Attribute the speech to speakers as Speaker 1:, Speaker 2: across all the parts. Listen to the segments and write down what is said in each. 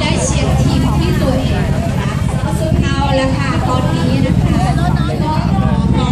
Speaker 1: ได้เชียร์ทีมที่ตัวเองนะคะสุดเอาละค่ะตอนนี้นะคะ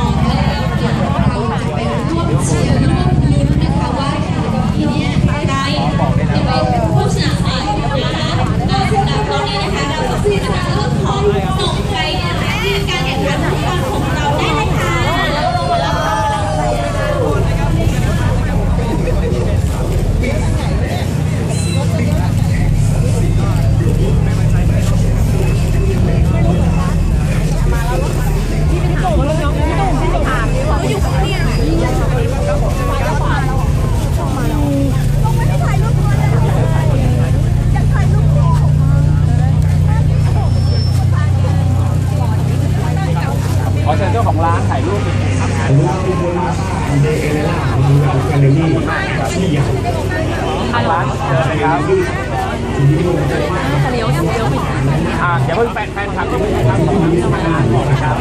Speaker 1: นี่ที่ใหญ่ฮัลโหลครับเลี้ย
Speaker 2: วเลี้
Speaker 3: ย
Speaker 2: ว
Speaker 3: อ่าเดี๋ยวเพิ่งแฟนแฟนครับที่งทำร้มานานก่อนนะครับ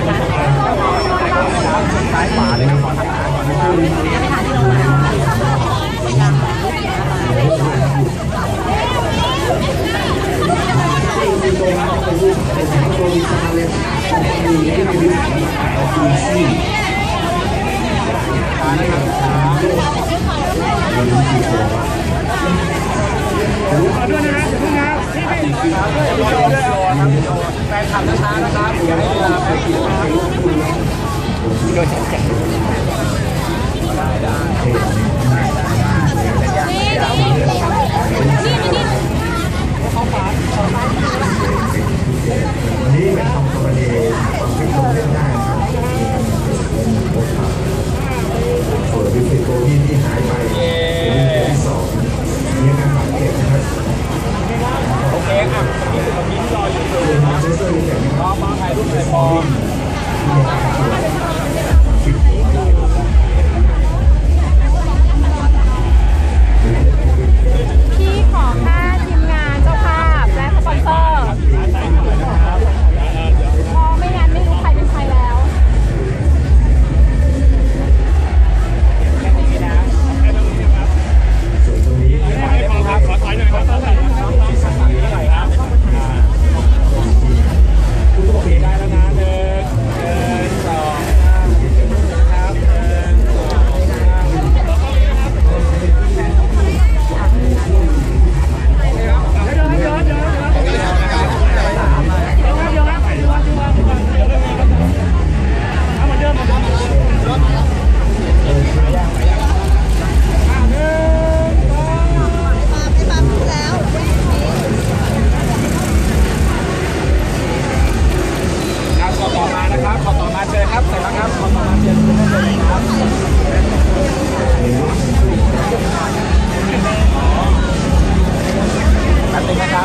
Speaker 3: ซ้ายขวาเลยครับก่อนทางก่อนนะครับ
Speaker 2: ไม่ทันที่ลงมา ด้วยนะครับ
Speaker 3: อย่า
Speaker 2: เพิ่
Speaker 4: งนะพี่พี่รอด้วยรอครับแฟ
Speaker 2: น
Speaker 3: ขับช้าๆนะครับอย่าให้เวลาแป๊บเดีโดยฉันจัดได้ได้ เลยพอ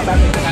Speaker 3: back.